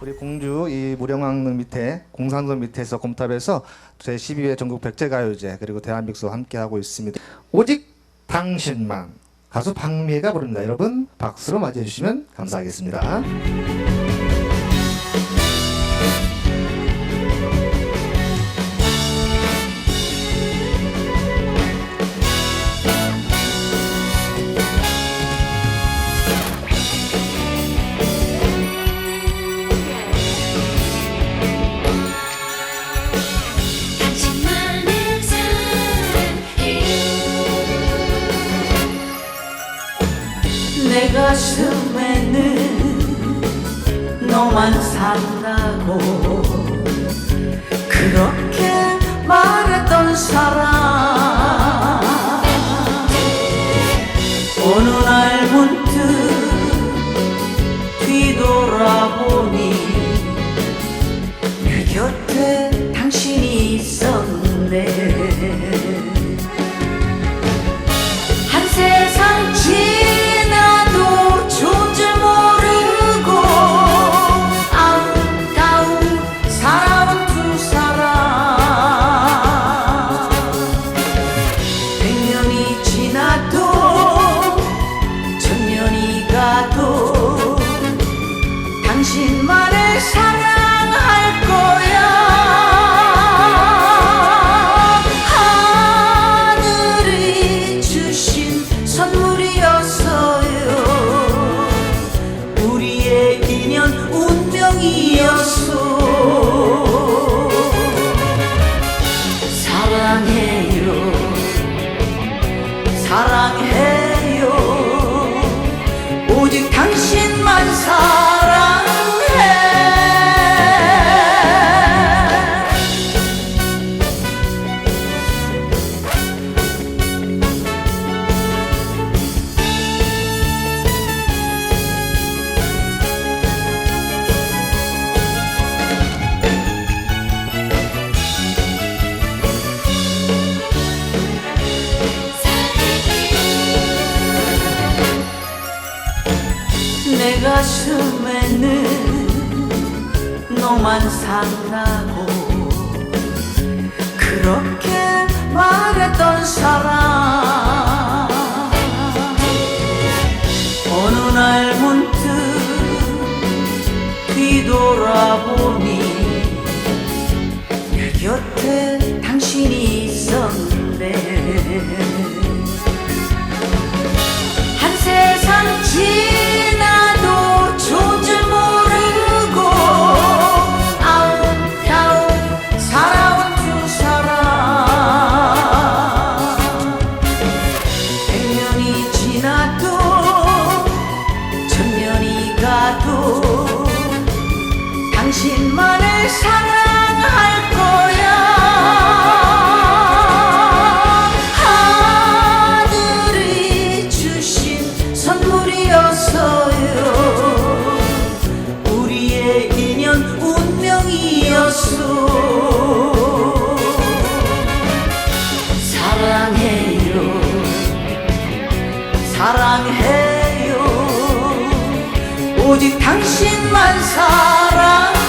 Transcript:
우리 공주 이 무령왕릉 밑에 공산동 밑에서 곰탑에서 제 12회 전국 백제가요제 그리고 대한믹스와 함께 하고 있습니다. 오직 당신만 가수 박미애가 부릅니다. 여러분 박수로 맞이해 주시면 감사하겠습니다. 내 가슴에는 너만 산다고. 그렇게 말했던 사람. 어느 날 문득 뒤돌아보니 내 곁에 사랑해요. 오직 당신 가슴에는 너만 산다고 그렇게 말했던 사람. 어느 날 문득 뒤돌아보니 내 곁에 당신이 있었네 당신만을 사랑할 거야. 하늘이 주신 선물이었어요. 우리의 인연 운명이었어 사랑해요. 사랑해요. 오직 당신만 사랑해